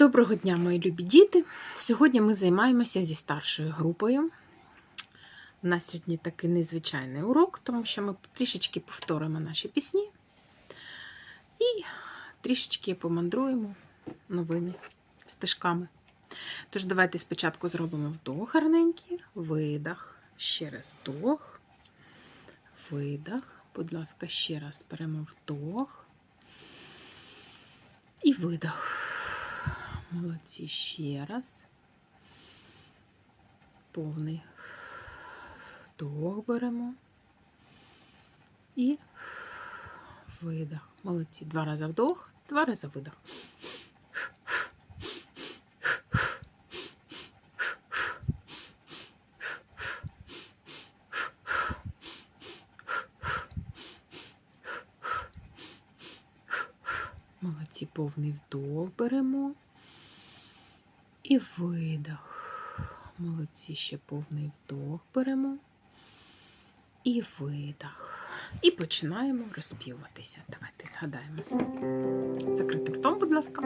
Доброго дня, мої любі діти! Сьогодні ми займаємося зі старшою групою. У нас сьогодні такий незвичайний урок, тому що ми трішечки повторимо наші пісні і трішечки помандруємо новими стежками. Тож, давайте спочатку зробимо вдох гарненький, видах, ще раз вдох, видах. Будь ласка, ще раз беремо вдох і видох. Молодці ще раз. Повний вдох беремо і видох. Молодці. Два рази вдох, два рази видох. Молодці, повний вдох беремо. І видох. Молодці, ще повний вдох беремо. І видох. І починаємо розпівуватися. Давайте згадаємо. Закритим ртом, будь ласка.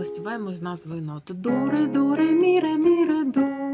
Але співаємо з назвою ноти. Дури, дури, міре, міре, мі,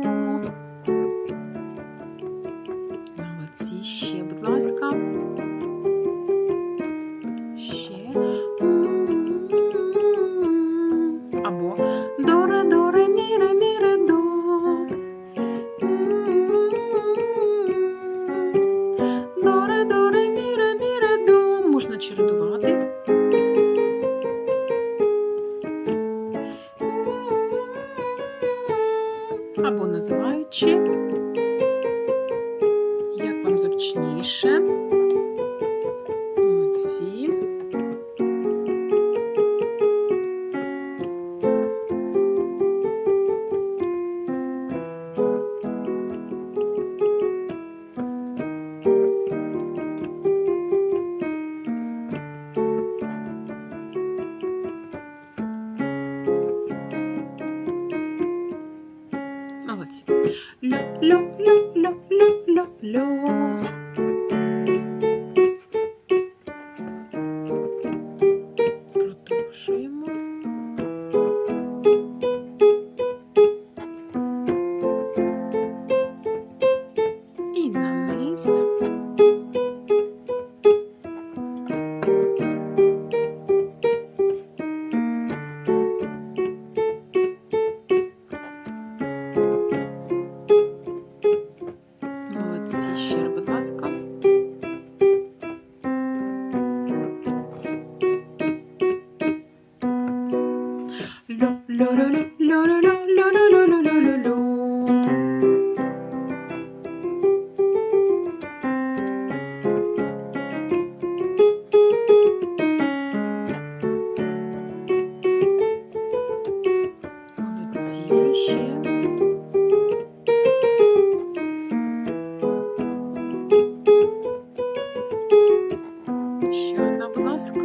ще. Одна, будь ласка.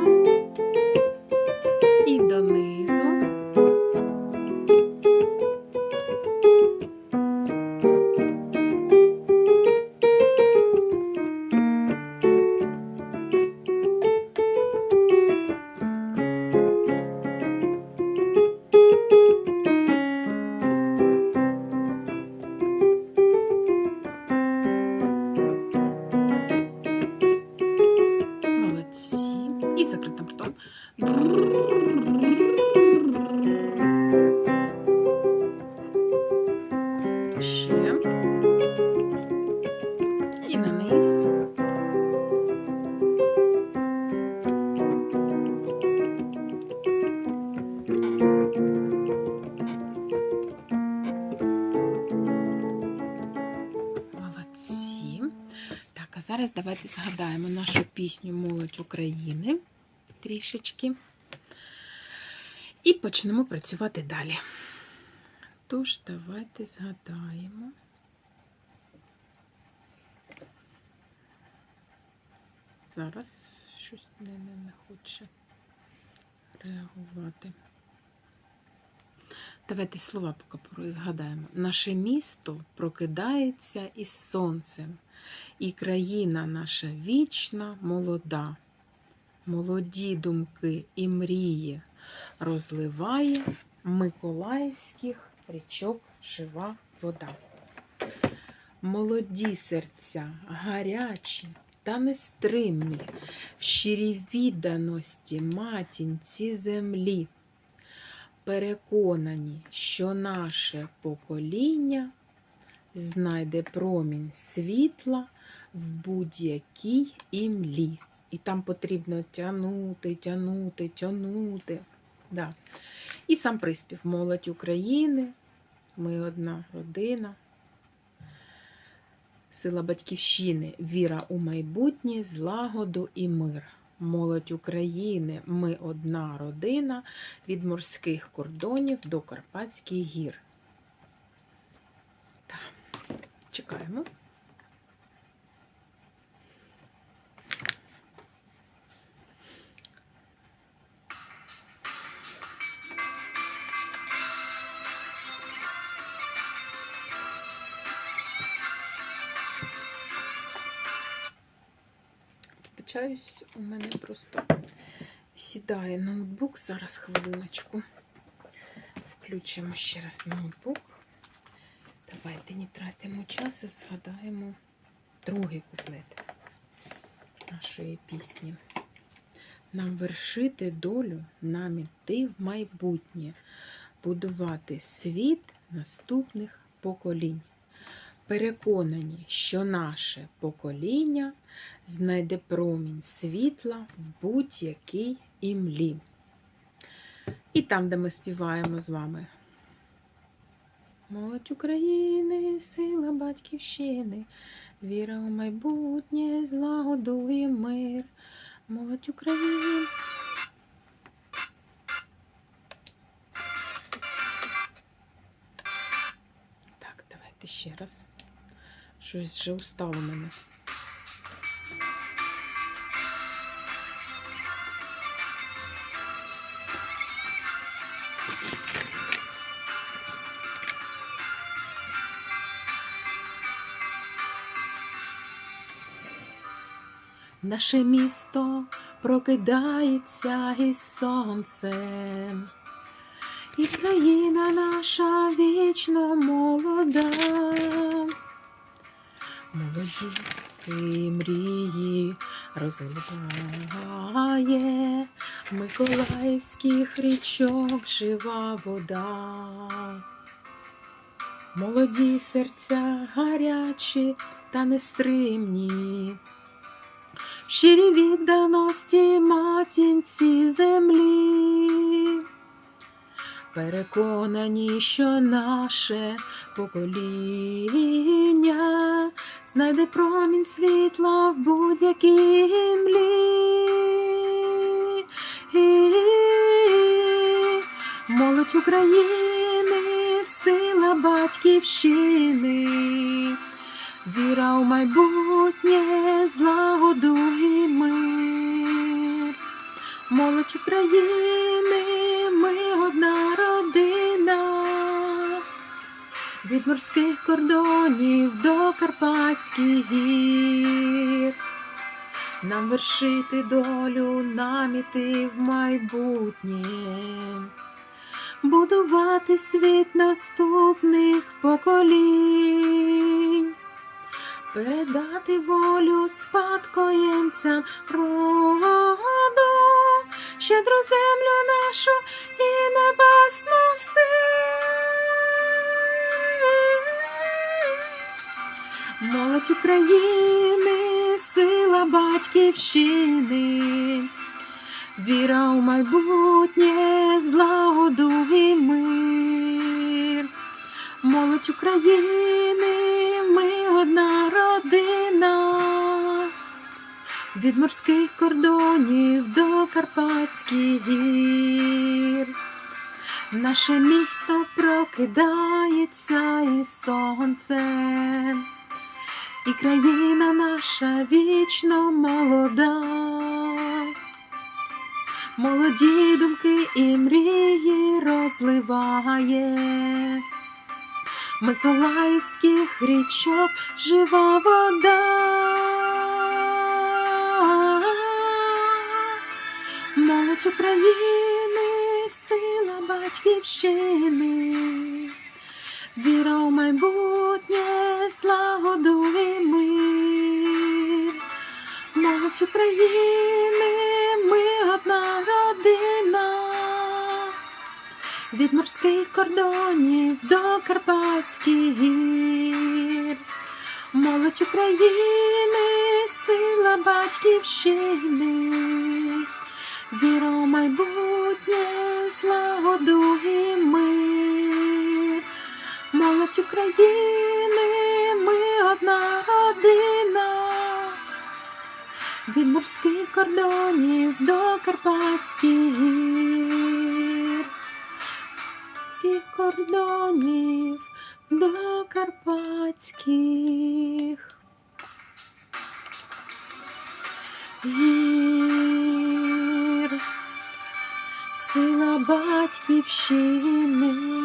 І закритим ртом. Ще. І на низ. Молодці. Так, а зараз давайте згадаємо нашу пісню Молодь України трішечки. І почнемо працювати далі. Тож, давайте згадаємо. Зараз щось не, не, не хоче реагувати. Давайте слова поки згадаємо. Наше місто прокидається із сонцем, і країна наша вічна, молода. Молоді думки і мрії розливає Миколаївських річок жива вода. Молоді серця, гарячі та нестримні, в щирій відданості матінці землі. Переконані, що наше покоління знайде промінь світла в будь-якій імлі. І там потрібно тягнути, тягнути, тягнути. Да. І сам приспів Молодь України. Ми одна родина. Сила батьківщини, віра у майбутнє, злагоду і мир. Молодь України, ми одна родина від морських кордонів до Карпатських гір. Так, чекаємо. Вибачаюсь, у мене просто сідає ноутбук. Зараз хвилиночку. Включимо ще раз ноутбук. Давайте не тратимо час і згадаємо другий куплет нашої пісні. Нам вершити долю, нам іти в майбутнє, будувати світ наступних поколінь. Переконані, що наше покоління знайде промінь світла в будь-якій імлі. І там, де ми співаємо з вами. Молодь України, сила батьківщини, віра у майбутнє, злагодує мир. Молодь України. Так, давайте ще раз. Щось вже устало мене. Наше місто прокидається із сонцем, і країна наша вічно молода. Молоді мрії розливає Миколаївських річок жива вода. Молоді серця гарячі та нестримні, в щирій відданості матінці землі. Переконані, що наше покоління знайде промінь світла в будь-якій млі. Молодь України, сила батьківщини, віра у майбутнє, злагоду і мир. Молодь України, від морських кордонів до Карпатських гір. Нам вершити долю, нам іти в майбутнє, будувати світ наступних поколінь, передати волю спадкоємцям роду, щедру землю нашу і небесну силу. Молодь України, сила батьківщини, віра у майбутнє, злагоду і мир. Молодь України, ми одна родина, від морських кордонів до Карпатських гір. Наше місто прокидається і сонцем, і країна наша вічно молода. Молоді думки і мрії розливає. Миколаївських річок жива вода. Молодь України, сила батьківщини, віра у майбутнє, злагоду і мир. Молодь України, ми одна родина. Від морських кордонів до Карпатських гір. Молодь України, сила батьківщини, віра у майбутнє, злагоду і мир. Молодь України, одна родина. Від морських кордонів до Карпатських. Карпатських кордонів до Карпатських гір. Сила батьківщини.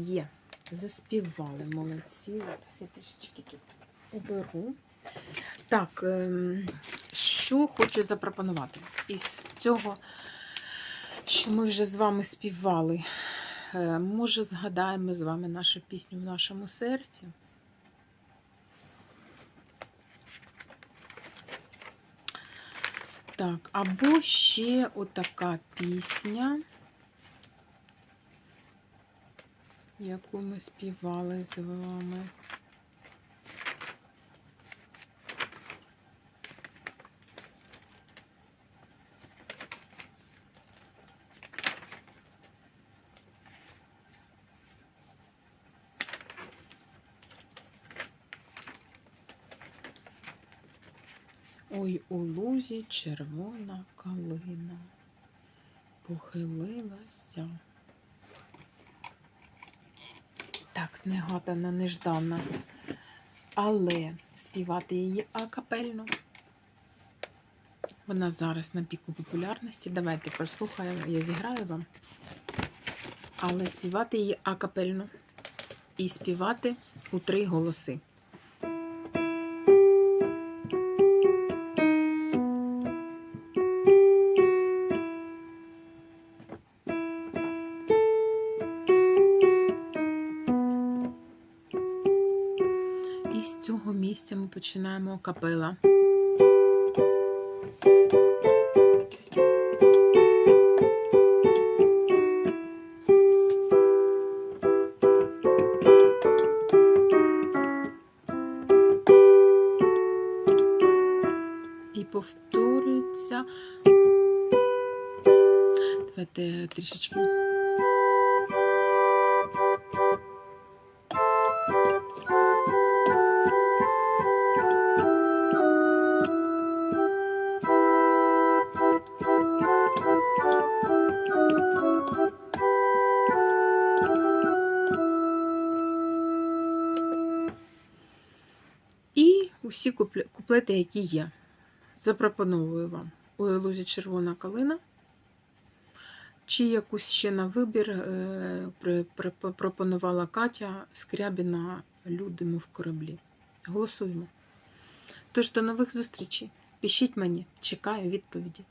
Є. Заспівали молодці. Зараз я трішечки тут уберу. Так, ем, що хочу запропонувати із цього, що ми вже з вами співали. Е, Може, згадаємо з вами нашу пісню в нашому серці. Так, або ще отака пісня, яку ми співали з вами. Ой, у лузі червона калина похилилася. Так, негадана, неждана. Але співати її акапельно. Вона зараз на піку популярності. Давайте прослухаємо, я зіграю вам. Але співати її акапельно. І співати у три голоси. починаємо капела. І повторюється. Давайте трішечки. І усі купле- куплети, які є. Запропоную вам у Елузі Червона калина. Чи якусь ще на вибір е, пропонувала Катя Скрябіна людину в кораблі. Голосуємо. Тож до нових зустрічей. Пишіть мені, чекаю відповіді.